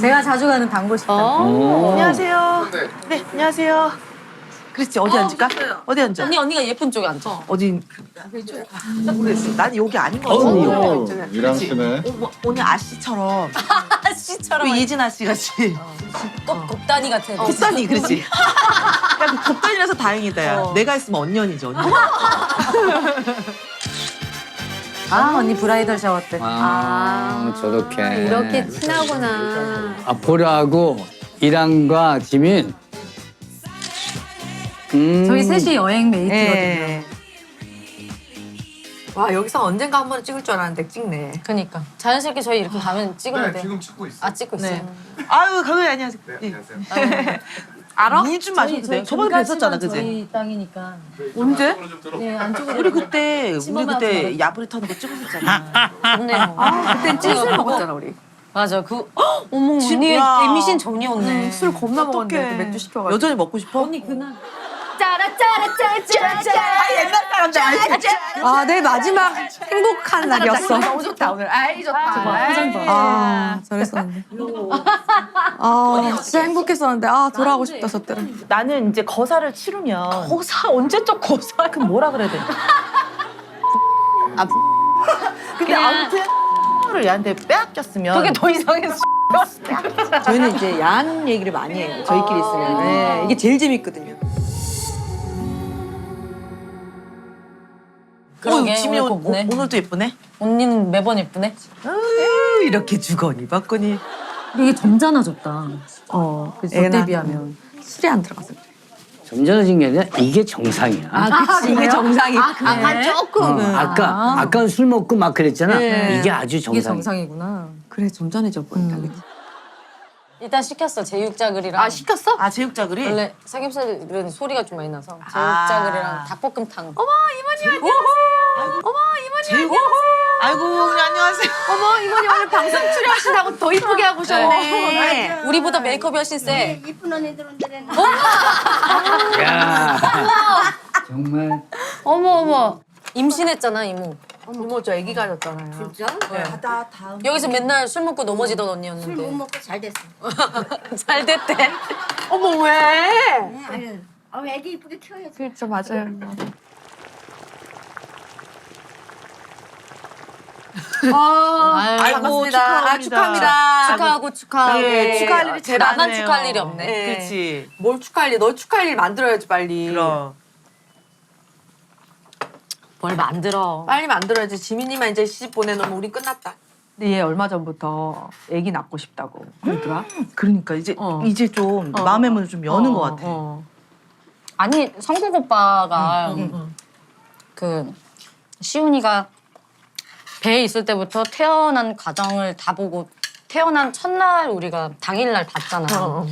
제가 자주 가는 단골 식당. 어. 안녕하세요. 네, 안녕하세요. 그렇지 어디 앉을까? 어디 앉아? 언니 언니가 예쁜 쪽에 앉아. 어디? 모르겠어. 난 여기 아닌 것 같아. 어우, 유랑 씨네. 어, 뭐, 오늘 아씨처럼 아씨처럼 그 예진 아씨 같이 꼭 곱다니 같은. 곱단이 그렇지. 야, 그 곱단이라서 다행이다. 야. 어. 내가 있으면 언년이죠. 언년. 아 언니 브라이덜 샤워 때. 아, 저렇게. 이렇게 친하구나. 아포라하고 이랑과 지민. 음. 저희 셋이 여행 메이트거든요. 예. 와 여기서 언젠가 한 번 찍을 줄 알았는데 찍네. 그니까 자연스럽게 저희 이렇게 가면 찍으면 돼. 지금 찍고 있어. 아 찍고 있어. 네. 아유, 강은이 안녕하세요. 예. 알아? 물 좀 마셔도 돼요? 저번에 뵀었잖아, 그지? 저희 땅이니까. 언제? 네 안쪽으로. 우리 그때 우리 그때. 야부리 터는 거 찍었었잖아. 좋네요. 아 그땐 찌술 먹었잖아 우리. 맞아 그 헉, 어머 언니 야. 데미신 전이었네. 술 겁나 먹었는데 맥주 시켜가지고. 여전히 먹고 싶어? 언니 그날 옛날 사람들 알지? 아, 내 마지막 행복한 날이었어. 너무 좋다 오늘. 아이 좋다. 봐. 아 잘했었는데. 아 진짜 행복했었는데 아 돌아가고 싶다 저 때는. 나는 이제 거사를 치르면 고사 언제적 고사? 그럼 뭐라 그래야 돼? 아, 근데 아무튼 를 얘한테 빼앗겼으면 그게 더 이상했어. 저희는 이제 야한 얘기를 많이 해요. 저희끼리 있으면. 네, 이게 제일 재밌거든요. 그러게, 오늘 오늘, 곱네. 오늘도 예쁘네. 언니는 매번 예쁘네. 아유, 이렇게 주거니 받거니. 이게 점잖아졌다. 어 그래서 그때 애나. 비하면. 술이 안 들어가서. 그래. 점잖아진 게 아니라 이게 정상이야. 그치 이게 정상이. 아, 그래? 조금. 어, 아까 아까는 술 먹고 막 그랬잖아. 네. 이게 아주 이게 정상이야. 정상이구나. 그래 좀 전해져 보인다. 그치? 일단 시켰어 제육짜글이랑. 아 시켰어? 아 제육자글이. 원래 삼겹살은 소리가 좀 많이 나서 아. 제육짜글이랑 닭볶음탕. 어머 제육. 아이고 어머니 안녕하세요. 어머 이모니 오늘 방송 출연하신다고 더 이쁘게 하고 오셨네. 우리보다 메이크업이 훨씬 세. 이쁜 언니들 온다네. 야 정말 어머 어머. 임신했잖아 이모. 이모 저 아기 가졌잖아요. 진짜? 나 다음. 여기서 맨날 술 먹고 넘어지던 술 못 언니였는데 먹고 잘 됐어. 잘 됐대. 어머 왜? 응, 아유, 아, 애기 이쁘게 키워야지. 그렇죠 맞아요. 아, 아유, 아이고. 축하합니다. 아, 축하합니다. 축하하고 축하하고. 예, 축하할 일이 제일 나만 많네요. 축하할 일이 없네. 네. 그렇지. 뭘 축하할 일? 너 축하할 일 만들어야지 빨리. 그럼. 뭘 만들어. 빨리 만들어야지. 지민이만 이제 시집 보내놓으면 우리 끝났다. 근데 얘 얼마 전부터 아기 낳고 싶다고 그러더라. 그러니까 이제 어. 이제 좀 어. 마음의 문을 좀 여는 어, 것 같아. 어. 아니 성국 오빠가 그 시훈이가 배에 있을 때부터 태어난 과정을 다 보고 태어난 첫날 우리가 당일날 봤잖아. 어, 어.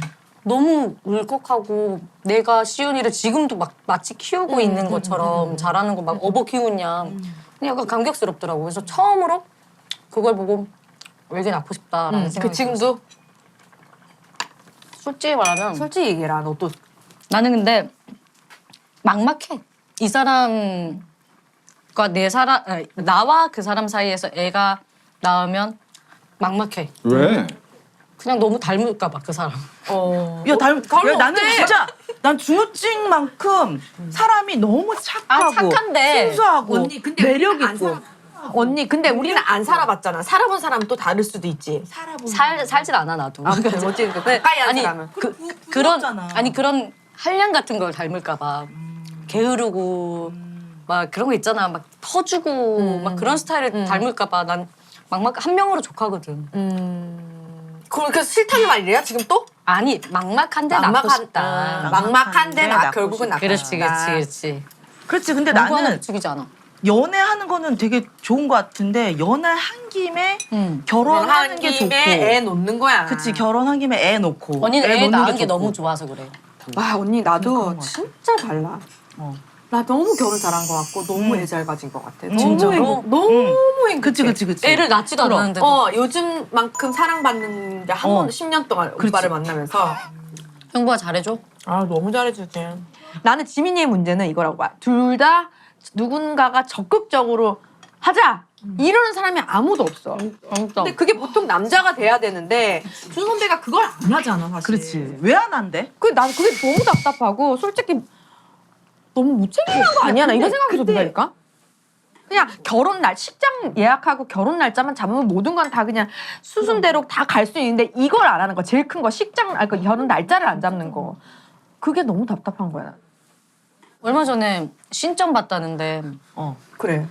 너무 울컥하고 내가 시훈이를 지금도 막 마치 키우고 있는 것처럼 잘하는 거 막 업어 키우냐. 그냥 약간 감격스럽더라고. 그래서 처음으로 그걸 보고 애기 낳고 싶다라는 응, 생각이 그 지금도. 솔직히 말하면 솔직히 얘기해라. 너 또 나는 근데 막막해. 이 사람과 내 사람 아니, 나와 그 사람 사이에서 애가 낳으면 막막해. 왜? 그냥 너무 닮을까 봐 그 사람. 어. 야, 닮, 야, 나는 어때? 진짜 난 준호증만큼 사람이 너무 착하고 아, 착한데. 순수하고 언니 근데 매력 우리는 안 있고 살아- 언니 근데 우리는 안 살아봤잖아. 살아본 사람은 또 다를 수도 있지. 살 살질 않아 나도. 아, 그래. 어쨌든 그 가까이 한 아니 사람은. 그, 그런 부럽잖아. 아니 그런 한량 같은 걸 닮을까 봐 게으르고 막 그런 거 있잖아 막 퍼주고 막 그런 스타일을 닮을까 봐 난 막막 한 명으로 족하거든. 음. 그렇게 싫다는 말이래요? 지금 또? 아니 막막한데 낳고 싶다. 아, 막막한데 나 낳고 결국은. 낳고 그렇지 싶다. 그렇지 그렇지. 그렇지 근데 나는 목적이지 않아. 연애하는 거는 되게 좋은 것 같은데 연애한 김에 응. 결혼하는 결혼한 게 좋고 김에 애 놓는 거야. 그치 결혼한 김에 애 놓고 언니는 애 놓는 낳은 게 좋고. 너무 좋아서 그래. 와 언니 나도. 진짜 달라. 어. 나 너무 결혼 잘한 것 같고 너무 애 잘 가진 것 같아. 너무 진짜로? 행복, 너무 행복해. 그치 그치 그치 애를 낳지도 그럼. 않았는데. 어 요즘만큼 사랑받는데 한 어. 번 10년 동안 그렇지. 오빠를 만나면서 형부가 잘해줘. 아 너무 잘해주지. 나는 지민이의 문제는 이거라고 봐. 둘 다 누군가가 적극적으로 하자. 이러는 사람이 아무도 없어. 진짜. 근데 그게 보통 남자가 돼야 되는데 준 선배가 그걸 안 하잖아 사실. 그렇지. 왜 안 한대? 그 난 그게 너무 답답하고 솔직히 너무 무책임한 거 아니야 나 이런 생각이 든다니까. 그냥 결혼 날 식장 예약하고 결혼 날짜만 잡으면 모든 건 다 그냥 수순대로 다 갈 수 있는데 이걸 안 하는 거 제일 큰 거 식장 아그 결혼 날짜를 안 잡는 거 그게 너무 답답한 거야. 얼마 전에 신점 봤다는데 어. 그래.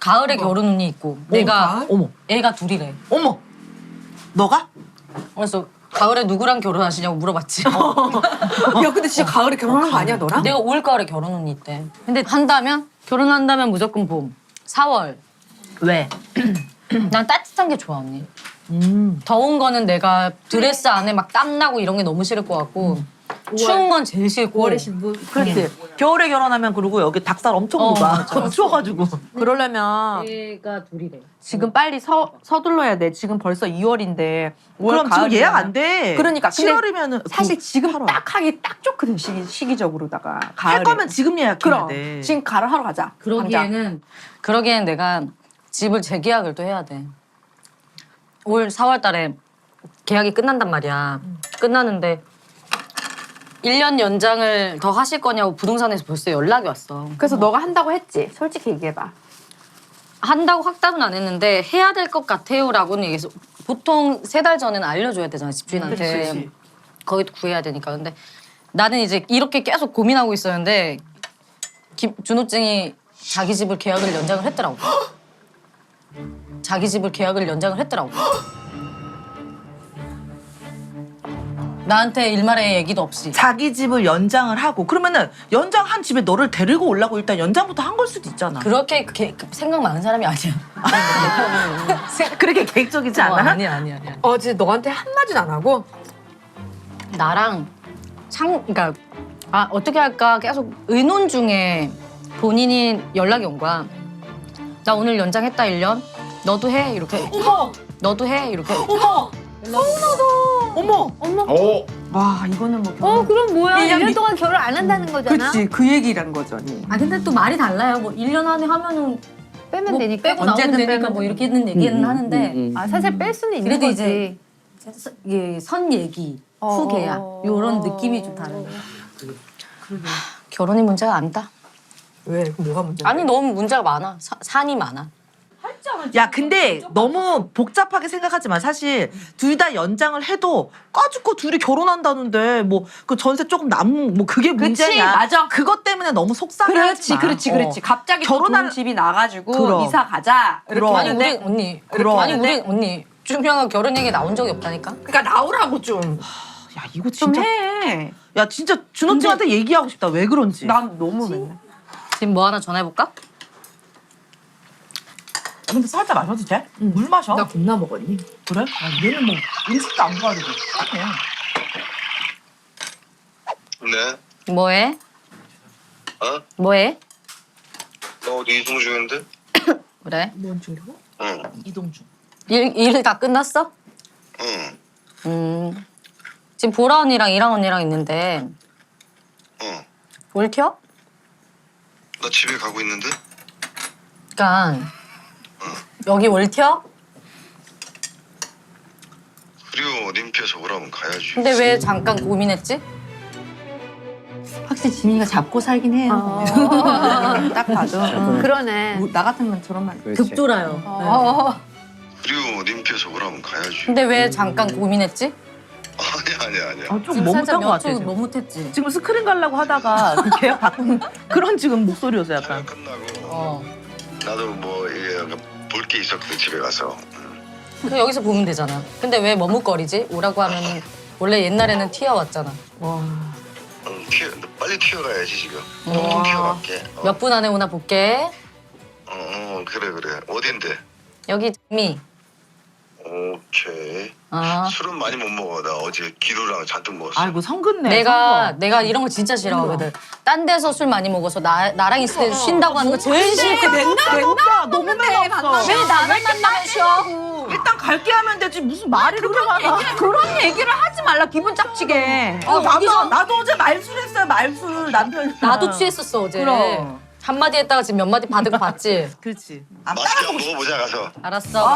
가을에 결혼 운이 있고 내가 가을? 어머. 애가 둘이래. 어머. 너가? 그래서 가을에 누구랑 결혼하시냐고 물어봤지. 야 근데 진짜 가을에 결혼한 거 아니야 너랑? 내가 올 가을에 결혼 운이 있대. 근데 한다면 결혼한다면 무조건 봄. 4월. 왜? 난 따뜻한 게 좋아 언니. 음. 더운 거는 내가 드레스 안에 막 땀 나고 이런 게 너무 싫을 것 같고 추운 건 제일 싫고. 그렇지. 겨울에 결혼하면 그리고 여기 닭살 엄청 어, 녹아. 추워가지고. 그러려면 애가 둘이래. 지금 빨리 서 서둘러야 돼. 지금 벌써 2월인데 그럼 지금 예약 안 돼. 그러니까. 근데 7월이면은 사실 지금. 딱 하기 딱 좋거든 시기 시기적으로다가 할 가을에. 거면 지금 예약해야 그럼 돼. 지금 가을 하러 가자. 당장. 그러기에는 그러기엔 내가 집을 재계약을 또 해야 돼. 올 4월 달에 계약이 끝난단 말이야. 끝나는데 1년 연장을 더 하실 거냐고 부동산에서 벌써 연락이 왔어. 그래서 너가 한다고 했지. 솔직히 얘기해봐. 한다고 확답은 안 했는데 해야 될 것 같아요라고는 얘기해서 보통 세 달 전에는 알려줘야 되잖아 집주인한테 그치, 그치. 거기도 구해야 되니까 근데 나는 이제 이렇게 계속 고민하고 있었는데 김, 준호증이 자기 집을 계약을 연장을 했더라고 자기 집을 계약을 연장을 했더라고 나한테 일말의 얘기도 없이 자기 집을 연장을 하고 그러면은 연장한 집에 너를 데리고 오려고 일단 연장부터 한 걸 수도 있잖아. 그렇게 게- 생각 많은 사람이 아니야 그렇게 계획적이지 어, 않아? 아니야 아니야 아니야 어, 진짜 너한테 한 마디도 안 하고 나랑 창 그러니까 아 어떻게 할까 계속 의논 중에 본인이 연락이 온 거야. 나 오늘 연장했다 1년. 너도 해 이렇게. 어머, 너도 해 이렇게. 어머, 어머. 오, 와 이거는 뭐어 그럼 뭐야? 일 년 1년 뒤- 동안 결혼 안 한다는 거잖아. 그치 그 얘기란 거죠. 니. 아 근데 또 말이 달라요. 뭐 1년 안에 하면은 빼면 뭐 되니까. 빼고 나오면 언제든 되니까 빼면 뭐 이렇게는 얘기는 하는데 음, 음. 아 사실 뺄 수는 있는 그래도 거지. 이제 이게 선 얘기, 어, 후 계약 어, 어. 느낌이 좀 다르네. 결혼이 문제가 아니다. 왜 뭐가 문제? 아니 너무 문제가 많아. 사- 산이 많아. 야, 근데 너무 복잡하게 생각하지 마. 사실 둘 다 연장을 해도 까짓거 둘이 결혼한다는데 뭐 그 전세 조금 남은 뭐 그게 문제냐? 맞아. 그것 때문에 너무 속상해하지 그렇지, 마. 그렇지, 어. 그렇지. 갑자기 결혼할- 결혼한 집이 나가지고 그럼. 이사 가자. 이렇게 그럼. 아니 하는데 우리 언니. 그럼. 아니 우리 언니 준명아 결혼 얘기 나온 적이 없다니까. 그러니까 나오라고 좀. 야, 이거 좀 진짜 해. 야, 진짜 준호님한테 얘기하고 싶다. 왜 그런지. 난 너무 맨날. 지금 뭐 하나 전화해 볼까? 근데 살짝 마셔도 돼? 물 마셔. 나 겁나 먹었니? 그래? 아, 얘는 뭐 음식도 안 가리고 싸네. 네. 뭐해? 어? 뭐해? 나 어디 이동 중인데? 그래? 뭔 중이고? 응, 이동 중. 일 일 다 끝났어? 응, 음. 지금 보라 언니랑 이랑 언니랑 있는데 응. 올 튀어? 나 집에 가고 있는데? 그러니까 여기 올 튀어? 그리고 님께서 오라면 가야지. 근데 왜 잠깐 고민했지? 확실히 지민이가 잡고 살긴 해요. 딱 봐도. 응. 그러네. 나 같으면 저런 말. 그렇지. 급조라요. 어. 그리고 님께서 오라면 가야지. 근데 왜 잠깐 고민했지? 아니, 아니, 아니야. 아, 좀 못한 것 같아. 지금. 너무 못했지. 지금 스크린 가려고 하다가 그 계약 바꾼 그런 지금 목소리였어 약간. 촬영 끝나고 어. 나도 뭐 이게 볼 게 있었거든 집에 가서. 응. 그 여기서 보면 되잖아. 근데 왜 머뭇거리지? 오라고 하면 원래 옛날에는 튀어왔잖아. 응, 튀어, 너 빨리 튀어가야지 지금. 어, 튀어갈게. 어, 몇 분 안에 오나 볼게. 어, 어, 그래 그래. 어딘데? 여기 미. 오케이. 아. 술은 많이 못 먹어. 나 어제 기루랑 잔뜩 먹었어. 아이고 성근네. 내가 성건. 내가 이런 거 진짜 싫어하거든. 딴 데서 술 많이 먹어서 나 나랑 있을 때 쉰다고 하는 거 제일 싫어. 맨날 없다. 너무 맨날 없어. 왜 나만 만나면 쉬어? 일단 갈게 하면 되지 무슨 말이 그렇게 많아. 그런 얘기를 하지 말라 기분 짝지게. 어, 나도 나도 어제 말술했어요 말술 남편. 나도 취했었어 어제. 그럼. 한 마디 했다가 지금 몇 마디 받은 거 봤지? 그렇지. 안 맛있게 먹어보자 가서. 알았어.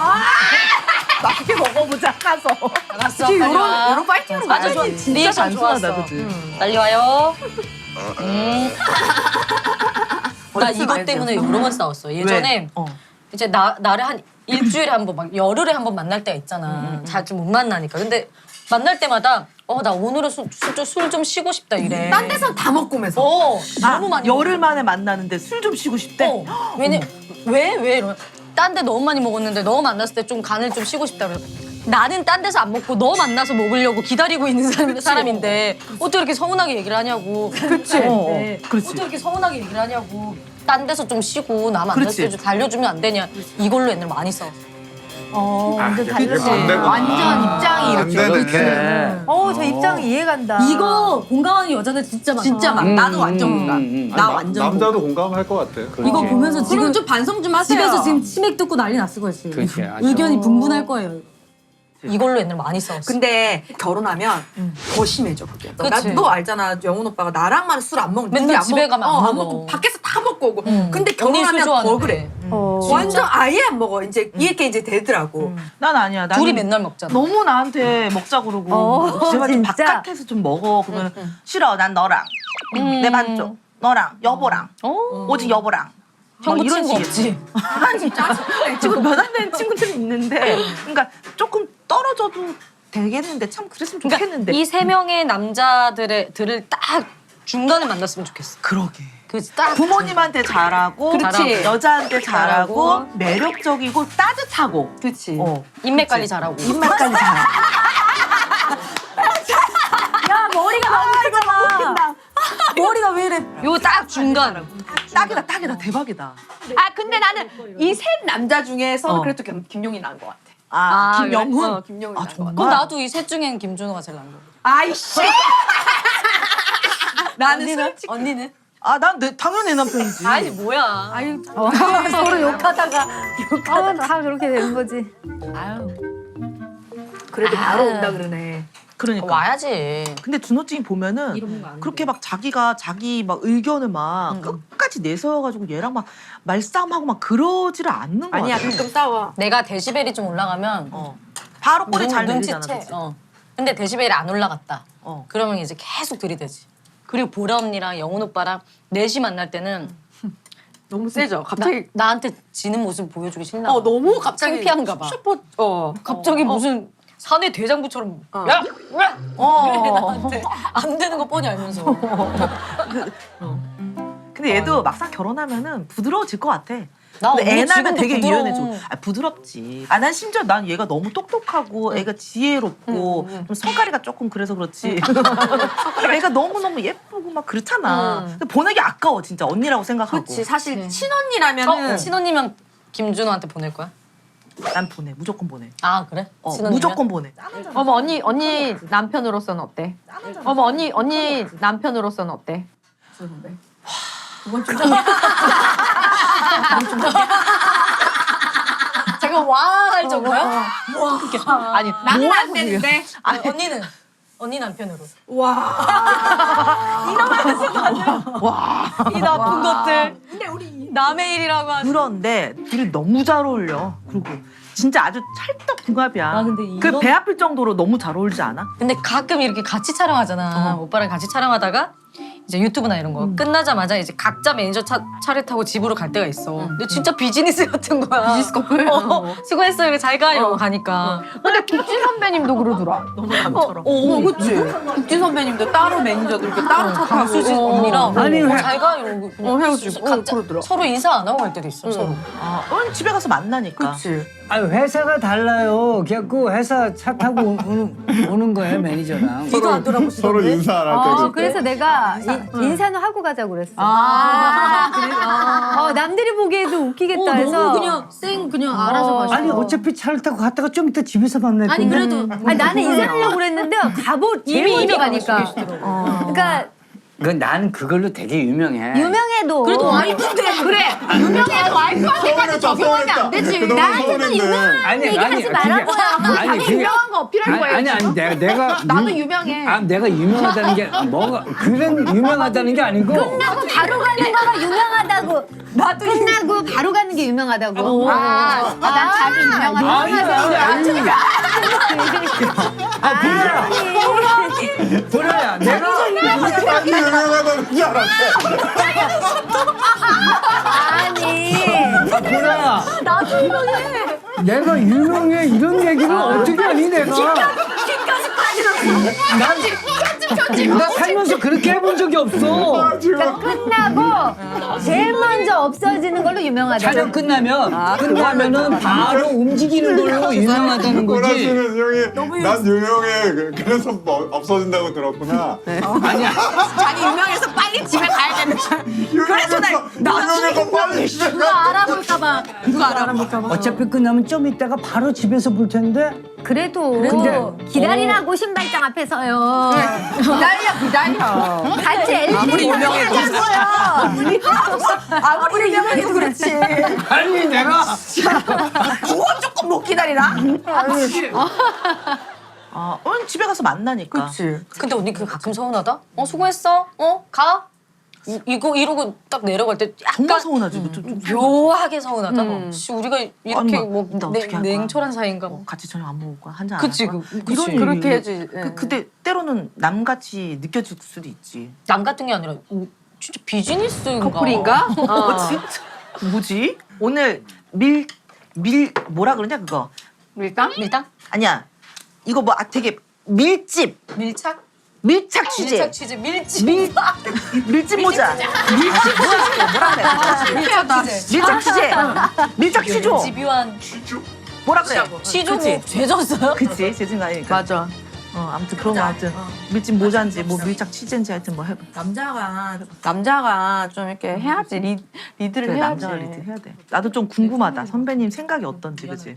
맛있게 먹어보자 가서. 알았어. 이런 빨리 와. 이런 파이팅으로 좋아. 가야지. 진짜 리액션 단순하다, 좋았어. 그지? 음. 빨리 와요. 음. 나 이것 때문에 여러 번 싸웠어. 예전에 왜? 어. 이제 나 나를 한 일주일에 한 번 막 열흘에 한 번 만날 때가 음, 있잖아. 자주 못 만나니까. 근데 만날 때마다 어 나 오늘은 술좀 쉬고 싶다 이래. 딴 데선 다 먹고 매서. 어 너무 많이 아, 열흘 먹어. 만에 만나는데 술 좀 쉬고 싶대. 어, 왜냐 왜 왜 이러? 딴 데 너무 많이 먹었는데 너 만났을 때 좀 간을 좀 쉬고 싶다 그래. 나는 딴 데서 안 먹고 너 만나서 먹으려고 기다리고 있는 사람, 사람인데 어떻게 이렇게 서운하게 얘기를 하냐고. 그렇지. 어, 어, 그렇지. 어떻게 이렇게 서운하게 얘기를 하냐고. 딴 데서 좀 쉬고 나 만났을 그렇지. 때좀 달려주면 안 되냐. 이걸로 옛날 많이 싸웠어. 어, 완전 그게 다르지. 완전 입장이 안 이렇게. 되네. 어, 저 입장 이해간다. 이거 공감하는 여자들 진짜 많아. 진짜 막 음, 나도 음, 완전 음, 공감. 음, 음. 나 완전 남자도 공감할 것 같아. 이거 보면서 지금 좀 반성 좀 하세요. 집에서 지금 치맥 듣고 난리 났을 거야 지금. 그치, 아주. 의견이 분분할 거예요. 이걸로 옛날 많이 싸웠어. 근데 결혼하면 더 심해져 그게. 너, 나, 그치. 너 알잖아 영훈 오빠가 나랑만 술 안 먹는 맨날 둘이 안 집에 먹- 가면 안 어, 안 먹어. 먹고 밖에서 다 먹고 오고. 응. 근데 언니 술 결혼하면 더 좋아하는데. 그래. 어. 완전 아예 안 먹어. 이제 이렇게 이제 되더라고. 난 아니야. 나는 둘이 맨날 먹잖아. 너무 나한테 먹자 그러고 어, 제발 좀 진짜? 바깥에서 좀 먹어. 그러면 싫어. 난 너랑 음. 내 반쪽. 너랑 여보랑 어? 오직 여보랑. 형부 막 이런 친구. 없지? 아니 짜증나. 지금 몇안 되는 친구들이 있는데 그러니까 조금 떨어져도 되겠는데 참 그랬으면 좋겠는데. 그러니까 이세 명의 남자들의 들을 딱 중간에 만났으면 좋겠어. 그러게. 그딱 부모님한테 잘하고 그렇지. 여자한테 잘하고, 잘하고. 매력적이고 따뜻하고 그렇지. 어. 인맥 관리 잘하고. 입맛까지 잘하고 야 머리가 너무 크잖아. 머리가 왜 이래? 요 딱 중간. 딱이다 딱이다 대박이다. 아 근데 나는 이 셋 남자 중에서 어. 그래도 김, 김용이 나은 것 같아. 아, 아, 김영훈. 어, 김용이 아 나은 것 같아. 그럼 나도 이 셋 중엔 김준호가 제일 나은 거. 아이씨. 나는 언니는? 솔직히 언니는? 아 난 내, 당연히 내 남편이지. 아니 뭐야. 아유 어, 서로 욕하다가 욕하다가 다 그렇게 되는 거지. 그래도 바로 온다 그러네. 그러니까. 와야지. 근데 준호찡이 보면은 그렇게 막 자기가 자기 막 의견을 막 끝까지 내세워가지고 얘랑 막 말싸움하고 막 그러지를 않는 거야. 아니야 가끔 싸워. 내가 데시벨이 좀 올라가면 어. 바로 꼬리 잘 내리잖아. 눈치채. 그치? 어. 근데 데시벨이 안 올라갔다. 어. 그러면 이제 계속 들이대지. 그리고 보라 언니랑 영훈 오빠랑 넷이 만날 때는 너무 세죠. 갑자기 나, 나한테 지는 모습 보여주기 싫나 봐. 어 너무 갑자기 창피한가 봐. 슈퍼 어 갑자기 어, 무슨 사내 대장부처럼 어. 야! 야! 어. 나한테 안 되는 거 뻔히 알면서 근데 얘도 막상 결혼하면은 부드러워질 것 같아. 나 근데 애 낳으면 되게 부드러워. 유연해져. 아, 부드럽지. 아, 난 심지어 난 얘가 너무 똑똑하고 애가 지혜롭고 좀 성가리가 조금 그래서 그렇지. 애가 너무너무 예쁘고 막 그렇잖아. 음. 근데 보내기 아까워, 진짜. 언니라고 생각하고. 그렇지 사실 네. 친언니라면은 어, 친언니면 김준호한테 보낼 거야? 난 보내. 무조건 보내. 아 그래? 어? 무조건 보내. 어머 언니 언니 남편으로서는 어때? 어머 언니 언니 남편으로서는 어때? 제가 와 할 정도야? 아니, 나는 뭐안 하고 되는데. 아 언니는 언니 남편으로 와. 이 나쁜 것들 남의 일이라고 하지 그런데 둘이 너무 잘 어울려. 그리고 진짜 아주 찰떡 궁합이야. 아, 근데 이런- 그 배 아플 정도로 너무 잘 어울리지 않아? 근데 가끔 이렇게 같이 촬영하잖아. 어. 오빠랑 같이 촬영하다가 이제 유튜브나 이런 거 끝나자마자 이제 각자 매니저 차, 차를 타고 집으로 갈 때가 있어. 근데 진짜 비즈니스 같은 거야. 비즈니스 커플? 어, 수고했어요. 잘 가. 이러고 가니까. 근데 국진 선배님도 그러더라. 너무 남처럼. 어, 그치. 국진 선배님도 따로 매니저들 이렇게 따로 차 타고. 수지 어. 언니랑 아니, 어, 왜- 잘 가. 이러고 어, 헤어지고. 어, 각자 그러더라. 서로 인사 안 하고 갈 때도 있어. 서로. 아, 오늘 집에 가서 만나니까. 그치. 아니 회사가 달라요. 그냥 그 회사 차 타고 오는, 오는 거예요 매니저랑. 이거 안 돌아보시던데? 서로 인사 안할 때. 어, 그래서 내가 이- 인사는 하고 가자고 그랬어. 아 그래? 아. 어, 남들이 보기에도 웃기겠다 어, 해서. 너무 그냥 생 그냥 알아서 가시고. 아니 어차피 차를 타고 갔다가 좀 이따 집에서 만날 건데. 아니 그래도 아니, 나는 인사하려고 그랬는데 가보 이미 먼저 이미 가니까. 가시더라고. 어. 그러니까 그난 그걸로 되게 유명해. 유명해도 그래도 와이프인데 그래 유명해도 와이프한테까지 적용하면 안 되지. 나한테만 유명한 아니, 얘기 아니, 하지 그게- 말라고요. 아니, 자기 그게- 유명한 거 아니, 거예요. 아니 아니? 내가 내가 나도 유- 유명해. 아 내가 유명하다는 게 뭐가 그런 유명하다는 게 아니고 끝나고 바로 가는 거가 유명하다고. 나도 끝나고 바로 가는 게 유명하다고. 아, 아, 난 자기 유명하다. 아니 아니 아니 아 보라 야 보라야 내가 자기 유명하다는 줄 알았대. 아니. 아 보라야 나도 유명해 내가 유명해 이런 얘기를 어떻게 하니 내가 난, 나 살면서 그렇게 해본 적이 없어 그러니까 끝나고 제일 먼저 없어지는 걸로 유명하다고. 촬영 끝나면 끝나면은 바로 움직이는 걸로 유명하다는 거지 형이 난 유명해. 그- 그래서 뭐 없어진다고 들었구나. 아니야 자기 유명해서 빨리 집에 가야 되는 그래서 나 유명해서 빨리 시작해. 알아볼까봐. 어차피 끝나면 좀 있다가 바로 집에서 볼 텐데 그래도 근데- 기다리라고 신발장 앞에서요. 기다려 기다려. 같이 엘리 아무리 유명해도. 아무리 유명해도 그렇지. 아니 내가 그건 조금 못 기다리라. 아, 오늘 집에 가서 만나니까. 그치. 근데 언니 그게 가끔 서운하다? 어 수고했어? 어 가? 이, 이거 이러고 딱 내려갈 때 정말 약간 서운하지. 뭐 좀, 좀, 묘하게 서운하다. 씨, 우리가 이렇게 아니, 뭐 어떻게 할 거야? 냉철한 사이인가 뭐. 같이 저녁 안 먹을 거야. 한잔 그치, 안할 거야? 그- 그치. 이런 그렇게. 해야지. 예. 그, 근데 때로는 남같이 느껴질 수도 있지. 남 같은 게 아니라 음, 진짜 비즈니스인가? 커플인가? 어, 진짜? 뭐지? 오늘 밀, 밀, 뭐라 그러냐, 그거? 밀당? 밀당? 아니야. 이거 뭐, 아, 되게 밀집. 밀착? 밀착 취재. 밀착 취재 밀집. 밀, 밀집 모자. 밀집 뭐야? 뭐라 그래? 밀착다. 밀착 취재. 밀착 취조. 집요한 뭐라 그래? 취조? 뭐 죄졌어요? 그치, 재진 아니니까. 맞아. 어, 아무튼 그런 거 하여튼. 밀집 모자인지, 뭐 밀착 취재인지 하여튼 뭐 해봐. 남자가 남자가 좀 이렇게 해야지 리, 리드를 그래, 해야지. 남자가 리드 해야 돼. 나도 좀 궁금하다. 선배님 생각이 어떤지, 그치?